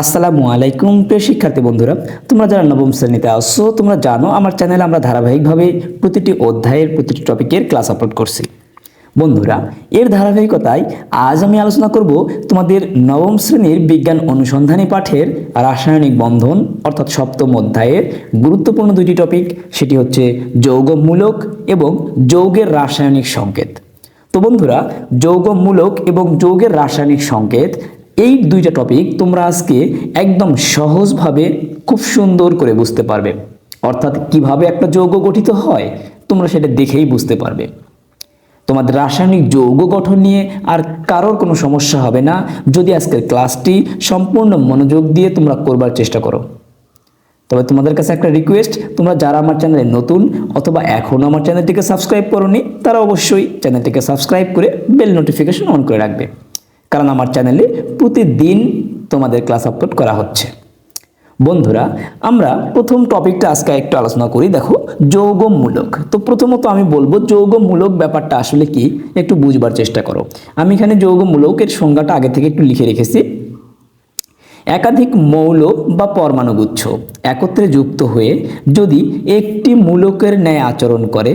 আসসালামু আলাইকুম, প্রিয় শিক্ষার্থী বন্ধুরা। তোমরা যারা নবম শ্রেণীতে আসছো তোমরা জানো আমার চ্যানেলে আমরা ধারাবাহিকভাবে প্রতিটি অধ্যায়ের, প্রতিটি টপিকের ক্লাস আপলোড করছি। বন্ধুরা, এর ধারাবাহিকতায় আজ আমি আলোচনা করব তোমাদের নবম শ্রেণির বিজ্ঞান অনুসন্ধানী পাঠের রাসায়নিক বন্ধন, অর্থাৎ সপ্তম অধ্যায়ের গুরুত্বপূর্ণ দুটি টপিক সেটি হচ্ছে যৌগমূলক এবং যৌগের রাসায়নিক সংকেত। তো বন্ধুরা, যৌগমূলক এবং যৌগের রাসায়নিক সংকেত এই দুইটা টপিক তোমরা আজকে একদম সহজভাবে খুব সুন্দর করে বুঝতে পারবে। অর্থাৎ কীভাবে একটা যৌগ গঠিত হয়, তোমরা সেটা দেখেই বুঝতে পারবে। তোমাদের রাসায়নিক যৌগ গঠন নিয়ে আর কারোর কোনো সমস্যা হবে না। যদি আজকের ক্লাসটি সম্পূর্ণ মনোযোগ দিয়ে তোমরা করবার চেষ্টা করো। তবে তোমাদের কাছে একটা রিকোয়েস্ট তোমরা যারা আমার চ্যানেলে নতুন অথবা এখনও আমার চ্যানেলটিকে সাবস্ক্রাইব করোনি, তারা অবশ্যই চ্যানেলটিকে সাবস্ক্রাইব করে বেল নোটিফিকেশন অন করে রাখবে। কারণ আমার চ্যানেলে প্রতিদিন তোমাদের ক্লাস আপলোড করা হচ্ছে। বন্ধুরা, আমরা প্রথম টপিকটা আজকে একটু আলোচনা করি। দেখো, যৌগমূলক। তো প্রথমত আমি বলব, যৌগমূলক ব্যাপারটা আসলে কি? একটু বুঝবার চেষ্টা করো। আমি এখানে যৌগমূলকের সংজ্ঞাটা আগে থেকে একটু লিখে রেখেছি। একাধিক মৌল বা পরমাণুগুচ্ছ একত্রে যুক্ত হয়ে যদি একটি মূলকের ন্যায় আচরণ করে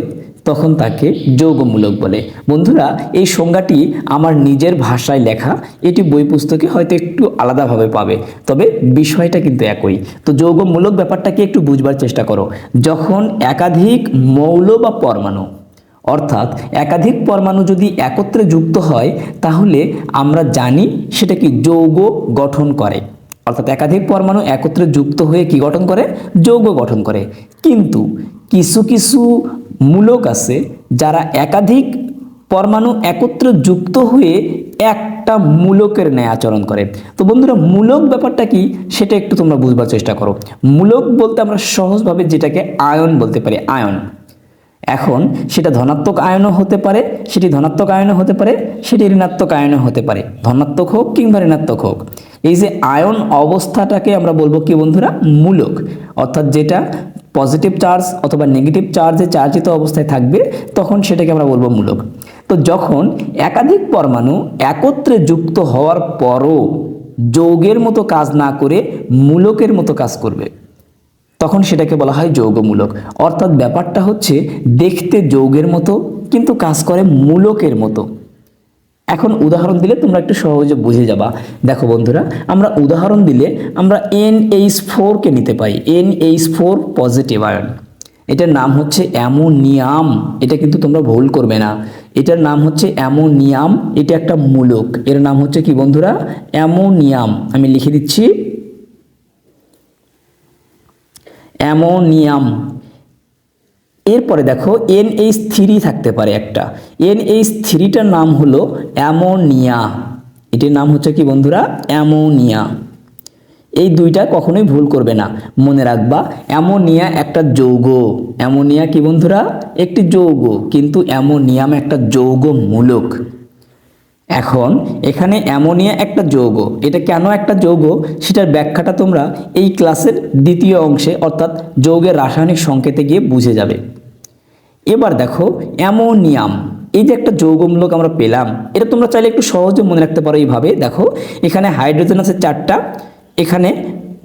তখন তাকে যৌগমূলক বলে। বন্ধুরা, এই সংজ্ঞাটি আমার নিজের ভাষায় লেখা, এটি বই পুস্তকে হয়তো একটু আলাদাভাবে পাবে, তবে বিষয়টা কিন্তু একই। তো যৌগমূলক ব্যাপারটাকে একটু বুঝবার চেষ্টা করো। যখন একাধিক মৌল বা পরমাণু, অর্থাৎ একাধিক পরমাণু যদি একত্রে যুক্ত হয়, তাহলে আমরা জানি সেটা কি যৌগ গঠন করে। অর্থাৎ একাধিক পরমাণু একত্রে যুক্ত হয়ে কি গঠন করে? যৌগ গঠন করে। কিন্তু কিছু কিছু মূলক আছে যারা একাধিক পরমাণু একত্রে যুক্ত হয়ে একটা মূলকের ন্যায় আচরণ করে। তো বন্ধুরা, মূলক ব্যাপারটা কি সেটা একটু তোমরা বুঝবার চেষ্টা করো। মূলক বলতে আমরা সহজভাবে যেটাকে আয়ন বলতে পারি, আয়ন। এখন সেটা ধনাত্মক আয়নও হতে পারে, সেটি ধনাত্মক আয়নও হতে পারে, সেটি ঋণাত্মক আয়নও হতে পারে। ধনাত্মক হোক কিংবা ঋণাত্মক হোক। এই যে আয়ন অবস্থাটাকে আমরা বলব কি বন্ধুরা? মূলক। অর্থাৎ যেটা পজিটিভ চার্জ অথবা নেগেটিভ চার্জে চার্জিত অবস্থায় থাকবে, তখন সেটাকে আমরা বলব মূলক। তো যখন একাধিক পরমাণু একত্রে যুক্ত হওয়ার পরও যৌগের মতো কাজ না করে মূলকের মতো কাজ করবে, তখন সেটাকে বলা হয় যৌগমূলক। অর্থাৎ ব্যাপারটা হচ্ছে দেখতে যৌগের মতো, কিন্তু কাজ করে মূলকের মতো। এখন উদাহরণ দিলে তোমরা একটু সহজে বুঝে যাবা। দেখো বন্ধুরা, আমরা উদাহরণ দিলে আমরা এন এইচ ফোরকে নিতে পাই। N H four positive ion এটার নাম হচ্ছে অ্যামোনিয়াম। এটা কিন্তু তোমরা ভুল করবে না। এটার নাম হচ্ছে অ্যামোনিয়াম। এটা একটা মূলক। এর নাম হচ্ছে কি বন্ধুরা? অ্যামোনিয়াম। আমি লিখে দিচ্ছি। অ্যামোনিয়াম। এরপরে দেখো এন এইচ থ্রি থাকতে পারে একটা। এন এইচ থ্রিটার নাম হলো অ্যামোনিয়া। এটির নাম হচ্ছে কি বন্ধুরা? অ্যামোনিয়া। এই দুইটা কখনোই ভুল করবে না। মনে রাখবা, অ্যামোনিয়া একটা যৌগ। অ্যামোনিয়া কি বন্ধুরা? একটি যৌগ, কিন্তু অ্যামোনিয়াম একটা যৌগ মূলক এখন, এখানে অ্যামোনিয়া একটা যৌগ। এটা কেন একটা যৌগ? সেটার ব্যাখ্যাটা তোমরা এই ক্লাসের দ্বিতীয় অংশে, অর্থাৎ যৌগের রাসায়নিক সংকেতে গিয়ে বুঝে যাবে। এবার দেখো, অ্যামোনিয়াম, এই যে একটা যৌগমূলক আমরা পেলাম, এটা তোমরা চাইলে একটু সহজে মনে রাখতে পারো এইভাবে। দেখো, এখানে হাইড্রোজেন আছে চারটা, এখানে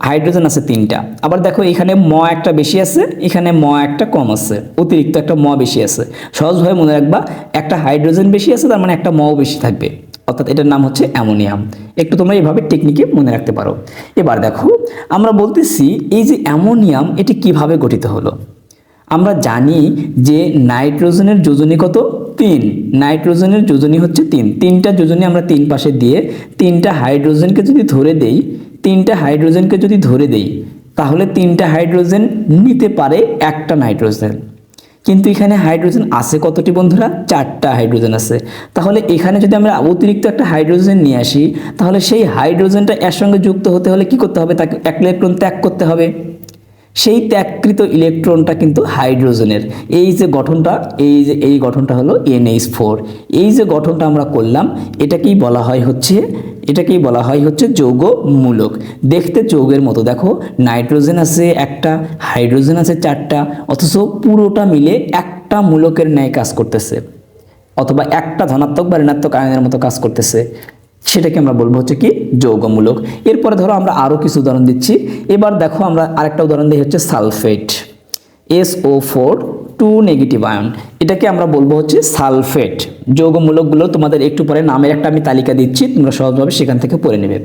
হাইড্রোজেন আছে তিনটা। আবার দেখো, এখানে ম একটা বেশি আছে, এখানে ম একটা কম আছে, অতিরিক্ত একটা ম বেশি আছে। সহজভাবে মনে রাখবা, একটা হাইড্রোজেন বেশি আছে, তার মানে একটা মও বেশি থাকবে। অর্থাৎ এটার নাম হচ্ছে অ্যামোনিয়াম। একটু তোমরা এইভাবে টেকনিকে মনে রাখতে পারো। এবার দেখো, আমরা বলতেছি, এই যে অ্যামোনিয়াম, এটি কীভাবে গঠিত হলো? আমরা জানি যে নাইট্রোজেনের যোজনী কত? তিন। নাইট্রোজেনের যোজনী হচ্ছে তিন। তিনটা যোজনী আমরা তিন পাশে দিয়ে তিনটা হাইড্রোজেনকে যদি ধরে দেই, তিনটা হাইড্রোজেনকে যদি ধরে দেই, তাহলে তিনটা হাইড্রোজেন নিতে পারে একটা নাইট্রোজেন। কিন্তু এখানে হাইড্রোজেন আছে কতটি বন্ধুরা? চারটা হাইড্রোজেন আছে। তাহলে এখানে যদি আমরা অতিরিক্ত একটা হাইড্রোজেন নিয়ে আসি, তাহলে সেই হাইড্রোজেনটা এর সঙ্গে যুক্ত হতে হলে কি করতে হবে? তাকে এক ইলেকট্রন ত্যাগ করতে হবে। সেই ত্যাগকৃত ইলেকট্রনটা কিন্তু হাইড্রোজেনের। এই যে গঠনটা, এই যে, এই গঠনটা হলো এনএইচ ফোর। এই যে গঠনটা আমরা করলাম, এটাকেই বলা হয় হচ্ছে, এটাকেই বলা হয় হচ্ছে যৌগ মূলক দেখতে যৌগের মতো, দেখো, নাইট্রোজেন আছে একটা, হাইড্রোজেন আছে চারটা, অথচ পুরোটা মিলে একটা মূলকের ন্যায় কাজ করতেছে। অথবা একটা ধনাত্মক বা ঋণাত্মক আয়নের মতো কাজ করতেছে। সেটাকে আমরা বলব হচ্ছে কি যৌগমূলক। এরপরে ধরো আমরা আরও কিছু উদাহরণ দিচ্ছি। এবার দেখো আমরা আরেকটা উদাহরণ দিই হচ্ছে sulphate. S O four two negative ion এটাকে আমরা বলব হচ্ছে সালফেট। যৌগমূলকগুলো তোমাদের একটু পরে নামের একটা আমি তালিকা দিচ্ছি, তোমরা সহজভাবে সেখান থেকে পড়ে নেবে।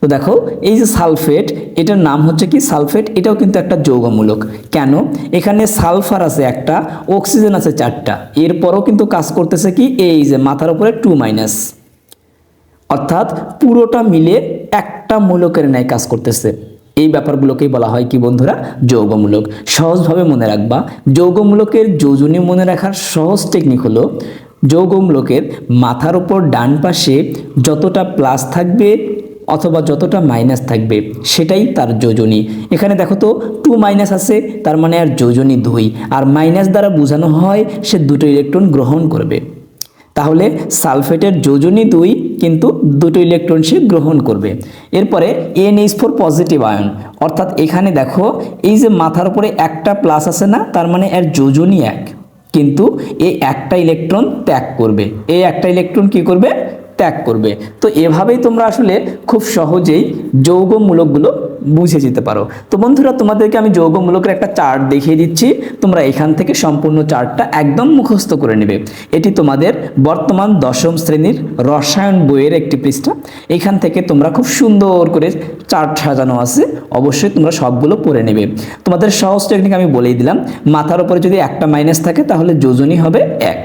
তো দেখো, এই যে সালফেট, এটার নাম হচ্ছে কি সালফেট? এটাও কিন্তু একটা যৌগমূলক। কেন? এখানে সালফার আছে একটা, অক্সিজেন আছে চারটা। এরপরও কিন্তু কাজ করতেছে কি? এই যে মাথার উপরে টু মাইনাস অর্থাৎ পুরোটা মিলে একটা মূলকের ন্যায় কাজ করতেছে। এই ব্যাপারগুলোকেই বলা হয় কি বন্ধুরা? যৌগমূলক। সহজভাবে মনে রাখবা, যৌগমূলকের যোজনী মনে রাখার সহজ টেকনিক হলো, যৌগমূলকের মাথার উপর ডান পাশে যতটা প্লাস থাকবে অথবা যতটা মাইনাস থাকবে, সেটাই তার যোজনী। এখানে দেখো তো টু মাইনাস আছে, তার মানে আর যোজনী দুই। আর মাইনাস দ্বারা বোঝানো হয়, সে দুটো ইলেকট্রন গ্রহণ করবে। তাহলে সালফেটের যোজনী দুই কিন্তু দুটো ইলেকট্রন সে গ্রহণ করবে। এরপরে N H four positive ion অর্থাৎ এখানে দেখো, এই যে মাথার উপরে একটা প্লাস আছে না, তার মানে এর যোজনী এক। কিন্তু এই একটা ইলেকট্রন ত্যাগ করবে। এই একটা ইলেকট্রন কি করবে? ত্যাগ করবে। তো এভাবেই তোমরা আসলে খুব সহজেই যৌগমূলকগুলো বুঝে যেতে পারো। তো বন্ধুরা, তোমাদেরকে আমি যৌগমূলকের একটা চার্ট দেখিয়ে দিচ্ছি। তোমরা এখান থেকে সম্পূর্ণ চার্টটা একদম মুখস্থ করে নেবে। এটি তোমাদের বর্তমান দশম শ্রেণির রসায়ন বইয়ের একটি পৃষ্ঠা। এখান থেকে তোমরা খুব সুন্দর করে চার্ট সাজানো আছে। অবশ্যই তোমরা সবগুলো পড়ে নেবে। তোমাদের সহজ টেকনিক আমি বলেই দিলাম। মাথার উপরে যদি একটা মাইনাস থাকে, তাহলে যোজনী হবে এক।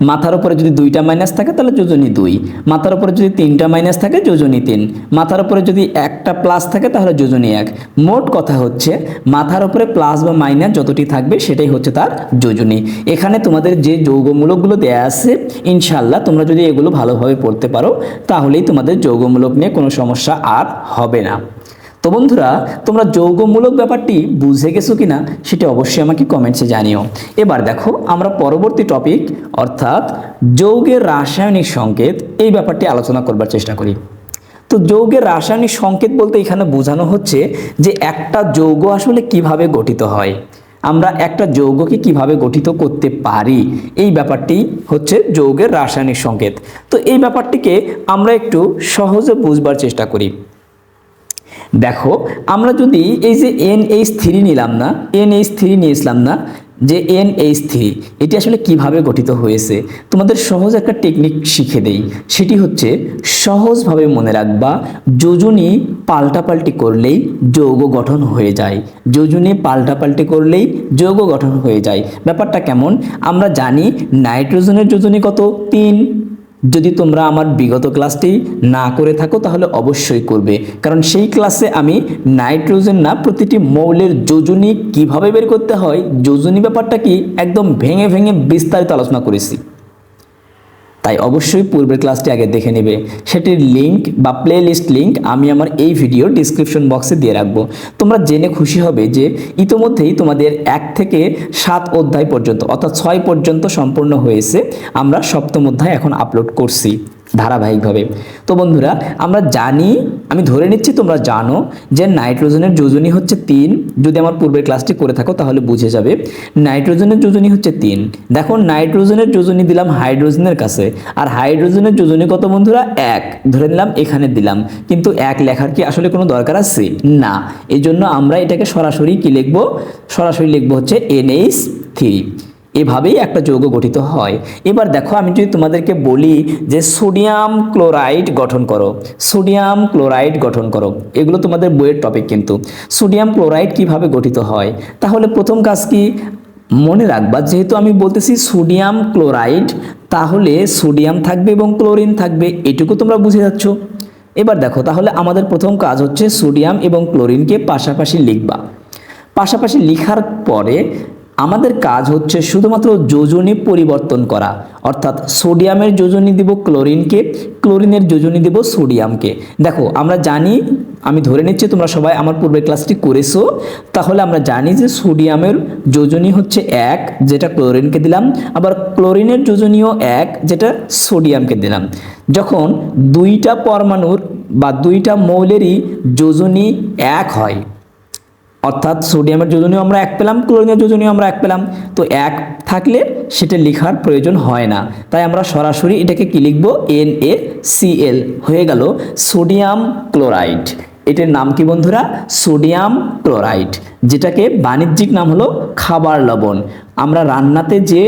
মাথার উপরে যদি দুইটা মাইনাস থাকে, তাহলে যোজনী দুই। মাথার উপরে যদি তিনটা মাইনাস থাকে, যোজনী তিন। মাথার উপরে যদি একটা প্লাস থাকে, তাহলে যোজনী এক। মোট কথা হচ্ছে, মাথার উপরে প্লাস বা মাইনাস যতটি থাকবে, সেটাই হচ্ছে তার যোজনী। এখানে তোমাদের যে যৌগমূলকগুলো দেয়া আছে ইনশাল্লাহ তোমরা যদি এগুলো ভালোভাবে পড়তে পারো, তাহলেই তোমাদের যৌগমূলক নিয়ে কোনো সমস্যা আর হবে না। তো বন্ধুরা, তোমরা যৌগমূলক ব্যাপারটি বুঝে গেছো কিনা, সেটা অবশ্যই আমাকে কমেন্টসে জানিও। এবার দেখো, আমরা পরবর্তী টপিক অর্থাৎ যৌগের রাসায়নিক সংকেত, এই ব্যাপারটি আলোচনা করবার চেষ্টা করি। তো যৌগের রাসায়নিক সংকেত বলতে এখানে বোঝানো হচ্ছে যে একটা যৌগ আসলে কীভাবে গঠিত হয়। আমরা একটা যৌগকে কীভাবে গঠিত করতে পারি, এই ব্যাপারটি হচ্ছে যৌগের রাসায়নিক সংকেত। তো এই ব্যাপারটিকে আমরা একটু সহজে বুঝবার চেষ্টা করি। দেখো, আমরা যদি এই যে এন এইচ থ্রি নিলাম না এন এইচ থ্রি নিয়েছিলাম না, যে এন এইচ থ্রি এটি আসলে কীভাবে গঠিত হয়েছে? তোমাদের সহজ একটা টেকনিক শিখে দেই। সেটি হচ্ছে, সহজভাবে মনে রাখবা, যোজনী পাল্টাপাল্টি করলেই যৌগ গঠন হয়ে যায়। যোজনী পাল্টাপাল্টি করলেই যৌগ গঠন হয়ে যায়। ব্যাপারটা কেমন? আমরা জানি, নাইট্রোজেনের যোজনী কত? তিন। যদি তোমরা আমার বিগত ক্লাসটি না করে থাকো, তাহলে অবশ্যই করবে। কারণ সেই ক্লাসে আমি নাইট্রোজেন না, প্রতিটি মৌলের যোজনী কীভাবে বের করতে হয়, যোজনী ব্যাপারটা কি একদম ভেঙে ভেঙে বিস্তারিত আলোচনা করেছি। তাই অবশ্যই পূর্বের ক্লাসটি আগে দেখে নেবে। সেটির লিঙ্ক বা প্লে লিস্ট লিঙ্ক আমি আমার এই ভিডিও ডিসক্রিপশন বক্সে দিয়ে রাখব। তোমরা জেনে খুশি হবে যে ইতোমধ্যেই তোমাদের এক থেকে সাত অধ্যায় পর্যন্ত অর্থাৎ ছয় পর্যন্ত সম্পূর্ণ হয়েছে। আমরা সপ্তম অধ্যায় এখন আপলোড করছি। ধারাবাহিকভাবে। তো বন্ধুরা, আমরা জানি, আমি ধরে নিচ্ছি তোমরা জানো যে নাইট্রোজেনের যোজনী হচ্ছে তিন। যদি আমার পূর্বের ক্লাসটি করে থাকো তাহলে বুঝে যাবে। নাইট্রোজেনের যোজনী হচ্ছে তিন। দেখো, নাইট্রোজেনের যোজনী দিলাম হাইড্রোজেনের কাছে। আর হাইড্রোজেনের যোজনী কত বন্ধুরা? এক। ধরে নিলাম, এখানে দিলাম। কিন্তু এক লেখার কি আসলে কোনো দরকার আছে? না। এই জন্য আমরা এটাকে সরাসরি কি লিখব? সরাসরি লিখব হচ্ছে এনএইচ থ্রি। এভাবেই একটা যৌগ গঠিত হয়। এবার দেখো, আমি যদি তোমাদেরকে বলি যে সোডিয়াম ক্লোরাইড গঠন করো। সোডিয়াম ক্লোরাইড গঠন করো। এগুলো তোমাদের বইয়ের টপিক কিন্তু। সোডিয়াম ক্লোরাইড কীভাবে গঠিত হয়? তাহলে প্রথম কাজ কি? মনে রাখবা, যেহেতু আমি বলতেছি সোডিয়াম ক্লোরাইড, তাহলে সোডিয়াম থাকবে এবং ক্লোরিন থাকবে, এটুকু তোমরা বুঝে যাচ্ছ। এবার দেখো, তাহলে আমাদের প্রথম কাজ হচ্ছে সোডিয়াম এবং ক্লোরিনকে পাশাপাশি লিখবা। পাশাপাশি লিখার পরে আমাদের কাজ হচ্ছে শুধুমাত্র যোজনী পরিবর্তন করা, অর্থাৎ সোডিয়ামের যোজনী দিব ক্লোরিনকে, ক্লোরিনের যোজনী দেব সোডিয়ামকে। দেখো, আমরা জানি, আমি ধরে নিচ্ছি তোমরা সবাই আমার পূর্বের ক্লাসটি করেছ, তাহলে আমরা জানি যে সোডিয়ামের যোজনী হচ্ছে এক, যেটা ক্লোরিনকে দিলাম, আবার ক্লোরিনের যোজনীও এক, যেটা সোডিয়ামকে দিলাম। যখন দুইটা পরমাণুর বা দুইটা মৌলেরই যোজনী এক হয় অর্থাৎ সোডিয়ামের যোজনীয় আমরা এক পেলাম, ক্লোরিনের যোজনীয় আমরা এক পেলাম। তো এক থাকলে সেটা লেখার প্রয়োজন হয় না। তাই আমরা সরাসরি এটাকে কি লিখব? এন এ সিএল হয়ে গেল সোডিয়াম ক্লোরাইড। এটার নাম কি বন্ধুরা? সোডিয়াম ক্লোরাইড, যেটাকে বাণিজ্যিক নাম হলো খাবার লবণ। আমরা রান্নাতে যে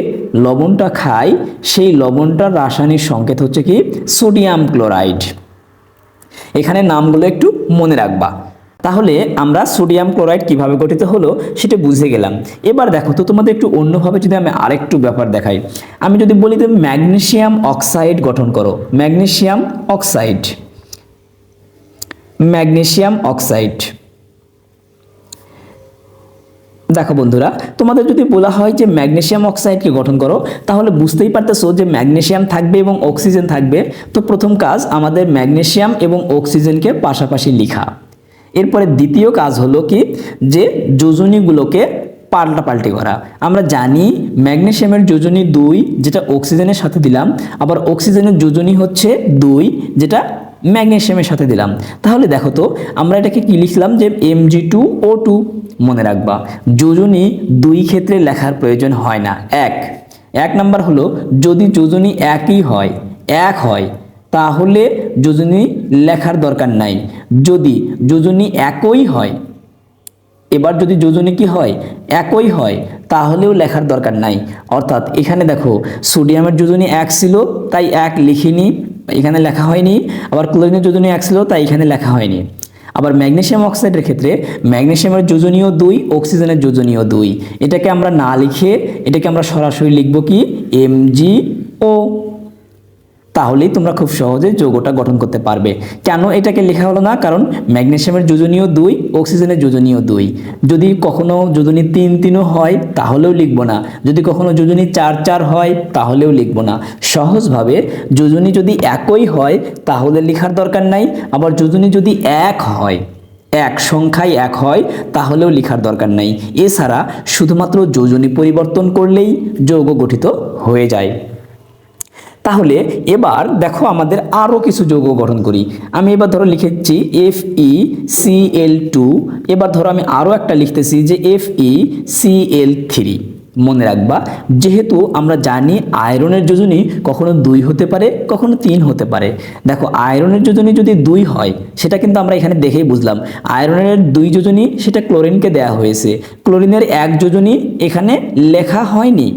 লবণটা খাই, সেই লবণটার রাসায়নিক সংকেত হচ্ছে কি? Sodium chloride. এখানে নামগুলো একটু মনে রাখবা। তাহলে আমরা সোডিয়াম ক্লোরাইড কীভাবে গঠিত হলো সেটা বুঝে গেলাম। এবার দেখো তো তোমাদের একটু অন্যভাবে যদি আমি আরেকটু ব্যাপার দেখাই। আমি যদি বলি যে ম্যাগনেশিয়াম অক্সাইড গঠন করো। Magnesium oxide. Magnesium oxide. দেখো বন্ধুরা, তোমাদের যদি বলা হয় যে ম্যাগনেশিয়াম অক্সাইডকে গঠন করো, তাহলে বুঝতেই পারতেছো যে ম্যাগনেসিয়াম থাকবে এবং অক্সিজেন থাকবে। তো প্রথম কাজ আমাদের ম্যাগনেশিয়াম এবং অক্সিজেনকে পাশাপাশি লেখা। এরপরে দ্বিতীয় কাজ হলো কি? যে যোজনীগুলোকে পাল্টাপাল্টি করা। আমরা জানি ম্যাগনেসিয়ামের যোজনী দুই, যেটা অক্সিজেনের সাথে দিলাম, আবার অক্সিজেনের যোজনী হচ্ছে দুই, যেটা ম্যাগনেসিয়ামের সাথে দিলাম। তাহলে দেখো তো, আমরা এটাকে কি লিখলাম যে M G two O two মনে রাখবা। যোজনী দুই ক্ষেত্রে লেখার প্রয়োজন হয় না। এক। এক নাম্বার হলো, যদি যোজনী একই হয়, এক হয় তাহলে যোজনী লেখার দরকার নাই। যদি যোজনী একই হয়, এবার যদি যোজনী কি হয়, একই হয়, তাহলেও লেখার দরকার নাই। অর্থাৎ এখানে দেখো, সোডিয়ামের যোজনী এক ছিল, তাই এক লিখিনি, এখানে লেখা হয়নি। আবার ক্লোরিনের যোজনী এক ছিল, তাই এখানে লেখা হয়নি। আবার ম্যাগনেশিয়াম অক্সাইডের ক্ষেত্রে ম্যাগনেসিয়ামের যোজনীয় দুই, অক্সিজেনের যোজনীয় দুই। এটাকে আমরা না লিখে, এটাকে আমরা সরাসরি লিখব কি? এম জি ও তাহলেই তোমরা খুব সহজে যৌগটা গঠন করতে পারবে। কেন এটাকে লেখা হলো না? কারণ ম্যাগনেশিয়ামের যোজনীয় দুই, অক্সিজেনের যোজনীয় দুই। যদি কখনো যোজনী তিন তিনও হয়, তাহলেও লিখব না। যদি কখনো যোজনী চার চার হয়, তাহলেও লিখব না। সহজভাবে যোজনী যদি একই হয়, তাহলে লেখার দরকার নাই। আবার যোজনী যদি এক হয়, এক সংখ্যায় এক হয়, তাহলেও লেখার দরকার নাই। এছাড়া শুধুমাত্র যোজনী পরিবর্তন করলেই যৌগ গঠিত হয়ে যায়। তাহলে এবার দেখো আমাদের আরও কিছু যৌগ গঠন করি। আমি এবার ধরো লিখেছি F E C L two এবার ধরো আমি আরও একটা লিখতেছি যে F E C L three মনে রাখবা, যেহেতু আমরা জানি আয়রনের যোজনী কখনো দুই হতে পারে, কখনো তিন হতে পারে। দেখো, আয়রনের যোজনী যদি দুই হয়, সেটা কিন্তু আমরা এখানে দেখেই বুঝলাম। আয়রনের দুই যোজনী, সেটা ক্লোরিনকে দেয়া হয়েছে। ক্লোরিনের এক যোজনী এখানে লেখা হয়নি।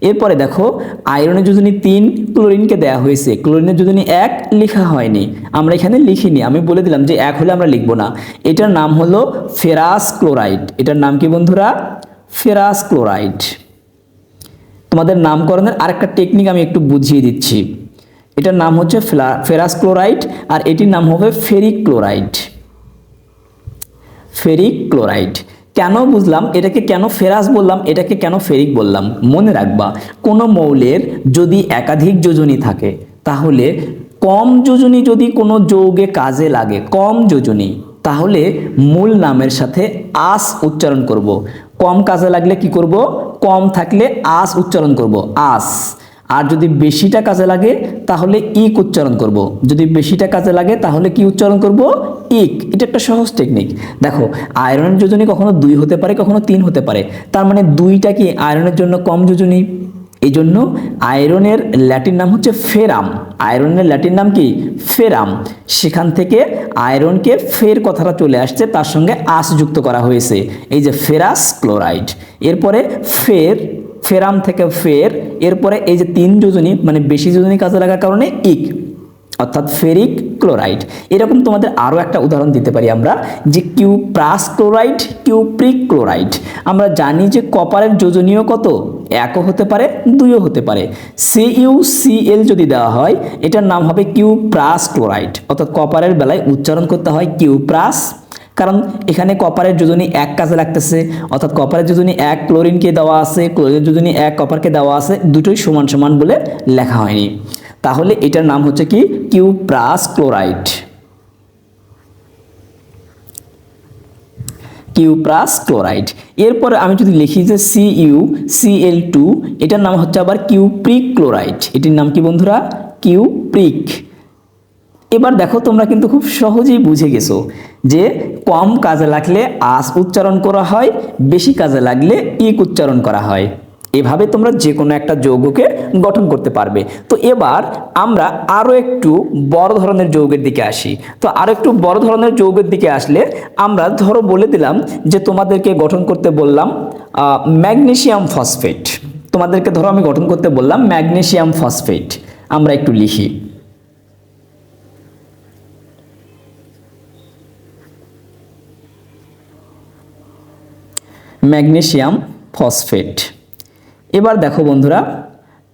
এরপরে দেখো, আয়রনের যোজনী তিন, ক্লোরিনকে দেয়া হয়েছে। ক্লোরিনের যোজনী এক, লেখা হয়নি। আমরা এখানে লিখিনি। আমি বলে দিলাম যে এক হলে আমরা লিখব না। এটার নাম হলো ফেরাস ক্লোরাইড। এটার নাম কি বন্ধুরা? Ferrous chloride. তোমাদের নামকরণের আরেকটা টেকনিক আমি একটু বুঝিয়ে দিচ্ছি। এটার নাম হচ্ছে ফেরাস ক্লোরাইড, আর এটির নাম হবে ফেরিক ক্লোরাইড। Ferric chloride. কেন বুঝলাম? এটাকে কেন ফেরাস বললাম? এটাকে কেন ফেরিক বললাম? মনে রাখবা, কোনো মৌলের যদি একাধিক যোজনী থাকে, তাহলে কম যোজনী যদি কোনো যৌগে কাজে লাগে, কম যোজনী, তাহলে মূল নামের সাথে আস উচ্চারণ করব। কম কাজে লাগলে কি করব? কম থাকলে আস উচ্চারণ করব। আস। আর যদি বেশিটা কাজে লাগে, তাহলে ইক উচ্চারণ করব। যদি বেশিটা কাজে লাগে, তাহলে কি উচ্চারণ করব? ইক। এটা একটা সহজ টেকনিক দেখো, আয়রনের যোজনী কখনো দুই হতে পারে, কখনো তিন হতে পারে। তার মানে দুইটা কি আয়রনের জন্য কম যোজনী? এই জন্য আয়রনের ল্যাটিন নাম হচ্ছে ফেরাম। আয়রনের ল্যাটিন নাম কি? ফেরাম। সেখান থেকে আয়রনকে ফের কথাটা চলে আসছে, তার সঙ্গে আস যুক্ত করা হয়েছে। এই যে ফেরাস ক্লোরাইড। এরপরে ফের, ফেরাম থেকে ফের এরপরে এই যে তিন যোজনী মানে বেশি যোজনী কাজে লাগার কারণে ইক, অর্থাৎ ফেরিক ক্লোরাইড। এরকম তোমাদের আরও একটা উদাহরণ দিতে পারি আমরা, যে cuprous chloride cupric chloride আমরা জানি যে কপারের যোজনীয় কত? একও হতে পারে, দুইও হতে পারে। সি ইউ সি এল যদি দেওয়া হয়, এটার নাম হবে কিউ প্রাস ক্লোরাইড অর্থাৎ কপারের বেলায় উচ্চারণ করতে হয় কিউ প্রাস কারণ এখানে কপারের যোজনী এক কাজে লাগতেছে, অর্থাৎ কপারের যোজনী এক ক্লোরিনকে দেওয়া আছে ক্লোরিনের যোজনী এক কপারকে দেওয়া আছে, দুটোই সমান সমান বলে লেখা হয়নি। তাহলে এটার নাম হচ্ছে কি? কিউপ্রাস ক্লোরাইড কিউপ্রাস ক্লোরাইড এরপরে আমি যদি লিখি যে C U C L two এটার নাম হচ্ছে আবার কিউ প্রিক ক্লোরাইড এটির নাম কি বন্ধুরা? কিউপ্রিক এবার দেখো তোমরা কিন্তু খুব সহজেই বুঝে গেছো যে কম কাজে লাগলে আস উচ্চারণ করা হয়, বেশি কাজে লাগলে ইক উচ্চারণ করা হয়। এভাবে তোমরা যে কোনো একটা যৌগকে গঠন করতে পারবে। তো এবার আমরা আরও একটু বড় ধরনের যৌগের দিকে আসি। তো আরও একটু বড় ধরনের যৌগের দিকে আসলে আমরা ধরো বলে দিলাম যে তোমাদেরকে গঠন করতে বললাম ম্যাগনেসিয়াম ফসফেট। তোমাদেরকে ধরো আমি গঠন করতে বললাম ম্যাগনেসিয়াম ফসফেট। আমরা একটু লিখি। Magnesium phosphate. এবার দেখো বন্ধুরা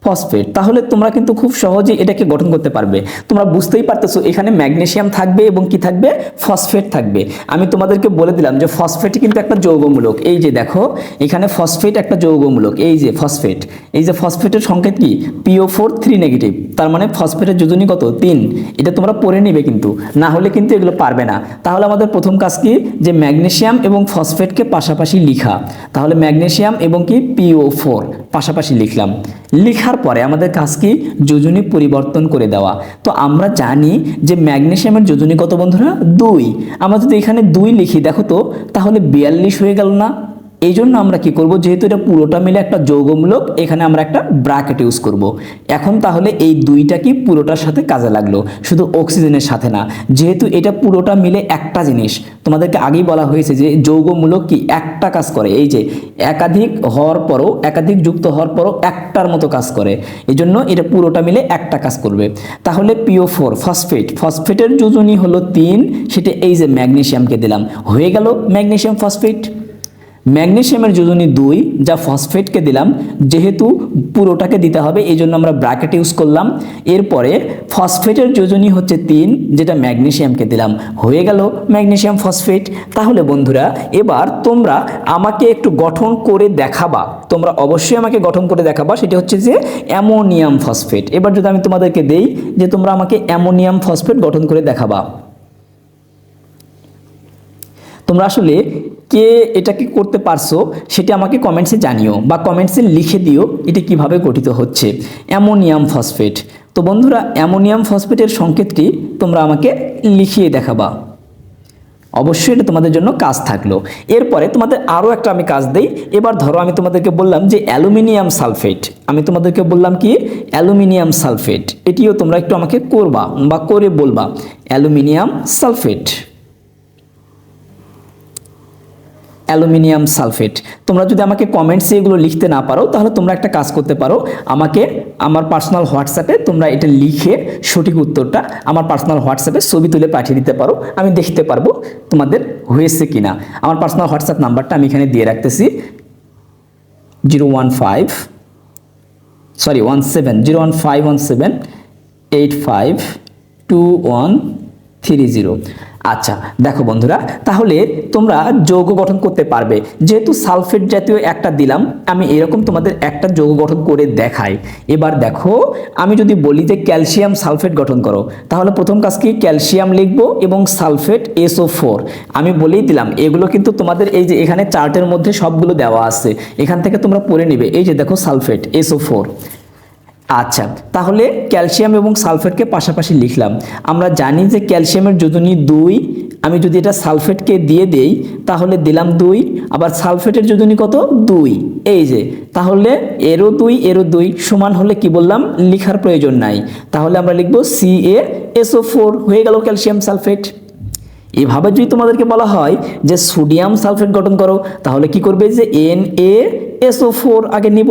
ফসফেট, তাহলে তোমরা কিন্তু খুব সহজেই এটাকে গঠন করতে পারবে। তোমরা বুঝতেই পারতেছো, এখানে ম্যাগনেসিয়াম থাকবে এবং কি থাকবে? ফসফেট থাকবে। আমি তোমাদেরকে বলে দিলাম যে ফসফেট কিন্তু একটা যৌগমূলক। এই যে দেখো, এখানে ফসফেট একটা যৌগমূলক। এই যে ফসফেট, এই যে ফসফেটের সংকেত কি? পিও ফোর থ্রি নেগেটিভ তার মানে ফসফেটের যোজনী কত? তিন। এটা তোমরা পড়ে নিবে কিন্তু। না হলে কিন্তু এগুলো পারবে না। তাহলে আমাদের প্রথম কাজ কি? যে ম্যাগনেসিয়াম এবং ফসফেটকে পাশাপাশি লিখা। তাহলে ম্যাগনেশিয়াম এবং কি? পিও ফোর পাশাপাশি লিখলাম। লেখার পরে আমাদের কাজ কি? যোজনী পরিবর্তন করে দেওয়া। তো আমরা জানি যে ম্যাগনেশিয়ামের যোজনী কত বন্ধুরা? দুই। আমরা যদি এখানে দুই লিখি, দেখো তো, তাহলে বিয়াল্লিশ হয়ে গেল না? এই জন্য আমরা কি করব? যেহেতু এটা পুরোটা মিলে একটা যৌগমূলক, এখানে আমরা একটা ব্র্যাকেট ইউজ করব। এখন তাহলে এই দুইটা কি পুরোটার সাথে কাজে লাগল? শুধু অক্সিজেনের সাথে না, যেহেতু এটা পুরোটা মিলে একটা জিনিস, তোমাদেরকে আগেই বলা হয়েছে যে যৌগমূলক কি একটা কাজ করে। এই যে একাধিক হওয়ার পরও, একাধিক যুক্ত হওয়ার পরও একটার মতো কাজ করে। এই জন্য এটা পুরোটা মিলে একটা কাজ করবে। তাহলে পিও ফোর ফসফেট ফসফেটের যোজনী হলো তিন, সেটা এই যে ম্যাগনেশিয়ামকে দিলাম। হয়ে গেল ম্যাগনেশিয়াম ফসফেট ম্যাগনেসিয়ামের যোজনী দুই যা ফসফেটকে দিলাম, যেহেতু পুরোটাকে দিতে হবে এই জন্য আমরা ব্র্যাকেট ইউজ করলাম। এরপরে ফসফেটের যোজনী হচ্ছে তিন, যেটা ম্যাগনেসিয়ামকে দিলাম। হয়ে গেল ম্যাগনেসিয়াম ফসফেট। তাহলে বন্ধুরা, এবার তোমরা আমাকে একটু গঠন করে দেখাবা। তোমরা অবশ্যই আমাকে গঠন করে দেখাবা, সেটা হচ্ছে যে অ্যামোনিয়াম ফসফেট। এবার যদি আমি তোমাদেরকে দেই যে তোমরা আমাকে অ্যামোনিয়াম ফসফেট গঠন করে দেখাবা। তোমরা আসলে কে এটাকে করতে পারছ সেটা আমাকে কমেন্টসে জানিও বা কমেন্টসে লিখে দিও এটা কীভাবে গঠিত হচ্ছে। Ammonium phosphate. তো বন্ধুরা, অ্যামোনিয়াম ফসফেটের সংকেতটি তোমরা আমাকে লিখিয়ে দেখাবা। অবশ্যই এটা তোমাদের জন্য কাজ থাকল। এরপরে তোমাদের আরও একটা আমি কাজ দেই। এবার ধরো আমি তোমাদেরকে বললাম যে অ্যালুমিনিয়াম সালফেট। আমি তোমাদেরকে বললাম কি? Aluminium sulphate. এটিও তোমরা একটু আমাকে করবা বা করে বলবা। Aluminium sulphate. Aluminium sulphate. তোমরা যদি আমাকে কমেন্টসে এগুলো লিখতে না পারো, তাহলে তোমরা একটা কাজ করতে পারো। আমাকে আমার পার্সোনাল হোয়াটসঅ্যাপে তোমরা এটা লিখে সঠিক উত্তরটা আমার পার্সোনাল হোয়াটসঅ্যাপে ছবি তুলে পাঠিয়ে দিতে পারো। আমি দেখতে পারব তোমাদের হয়েছে কি না আমার পার্সোনাল হোয়াটসঅ্যাপ নাম্বারটা আমি এখানে দিয়ে রাখতেছি। Zero one five, sorry, one seven, zero one five, one seven, eight five, two one three zero. আচ্ছা দেখো বন্ধুরা, তাহলে তোমরা যৌগ গঠন করতে পারবে। যেহেতু সালফেট জাতীয় একটা দিলাম, আমি এরকম তোমাদের একটা যৌগ গঠন করে দেখাই। এবার দেখো, আমি যদি বলি যে ক্যালসিয়াম সালফেট গঠন করো, তাহলে প্রথম কাজ কি? ক্যালসিয়াম লিখব এবং সালফেট এসও ফোর। আমি বলেই দিলাম, এগুলো কিন্তু তোমাদের এই যে এখানে চার্টের মধ্যে সবগুলো দেওয়া আছে, এখান থেকে তোমরা পড়ে নিবে। এই যে দেখো সালফেট এসও ফোর। আচ্ছা তাহলে ক্যালসিয়াম এবং সালফেটকে পাশাপাশি লিখলাম। আমরা জানি যে ক্যালসিয়ামের যোজনী দুই, আমি যদি এটা সালফেটকে দিয়ে দেই, তাহলে দিলাম দুই, আবার সালফেটের যোজনী কত? দুই। এই যে, তাহলে এরও দুই এরও দুই সমান হলে কি বললাম? লিখার প্রয়োজন নাই। তাহলে আমরা লিখব সি এ এসও ফোর হয়ে গেল ক্যালসিয়াম সালফেট। এভাবে যদি তোমাদেরকে বলা হয় যে সোডিয়াম সালফেট গঠন করো, তাহলে কি করবে যে এন এ এসও ফোর আগে নিব।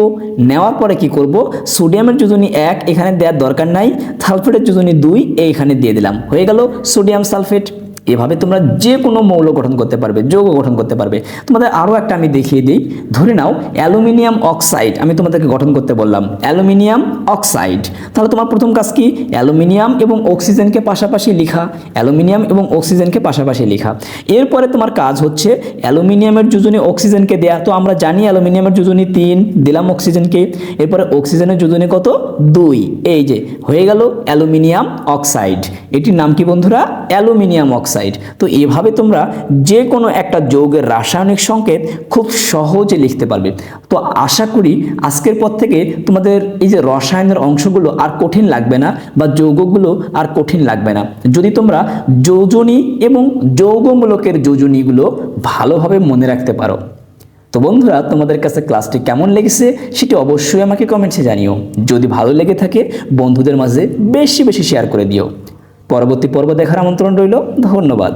নেওয়ার পরে কি করব? সোডিয়ামের যোজনী এক, এখানে দেওয়ার দরকার নাই। সালফেটের যোজনী দুই এখানে দিয়ে দিলাম। হয়ে গেল সোডিয়াম সালফেট। এভাবে তোমরা যে কোনো মৌল গঠন করতে পারবে, যৌগ গঠন করতে পারবে। তোমাদের আরও একটা আমি দেখিয়ে দিই। ধরে নাও, অ্যালুমিনিয়াম অক্সাইড আমি তোমাদেরকে গঠন করতে বললাম। Aluminium oxide. তাহলে তোমার প্রথম কাজ কি? অ্যালুমিনিয়াম এবং অক্সিজেনকে পাশাপাশি লেখা। অ্যালুমিনিয়াম এবং অক্সিজেনকে পাশাপাশি লেখা। এরপরে তোমার কাজ হচ্ছে, অ্যালুমিনিয়ামের যোজনী অক্সিজেনকে দেয়া। তো আমরা জানি অ্যালুমিনিয়ামের যোজনী তিন, দিলাম অক্সিজেনকে। এরপরে অক্সিজেনের যোজনী কত? দুই। এই যে, হয়ে গেল অ্যালুমিনিয়াম অক্সাইড। এটির নাম কি বন্ধুরা? Aluminium oxide. অক্সাইড তো এভাবে তোমরা যে কোনো একটা যৌগের রাসায়নিক সংকেত খুব সহজে লিখতে পারবে। তো আশা করি আজকের পর থেকে তোমাদের এই যে রসায়নের অংশগুলো আর কঠিন লাগবে না বা যৌগগুলো আর কঠিন লাগবে না। যদি তোমরা যোজনী এবং যৌগমূলকের যোজনীগুলো ভালোভাবে মনে রাখতে পারো। তো বন্ধুরা, তোমাদের কাছে ক্লাসটি কেমন লেগেছে সেটি অবশ্যই আমাকে কমেন্টসে জানিও। যদি ভালো লেগে থাকে, বন্ধুদের মাঝে বেশি বেশি শেয়ার করে দিও। পরবর্তী পর্ব দেখার আমন্ত্রণ রইল। ধন্যবাদ।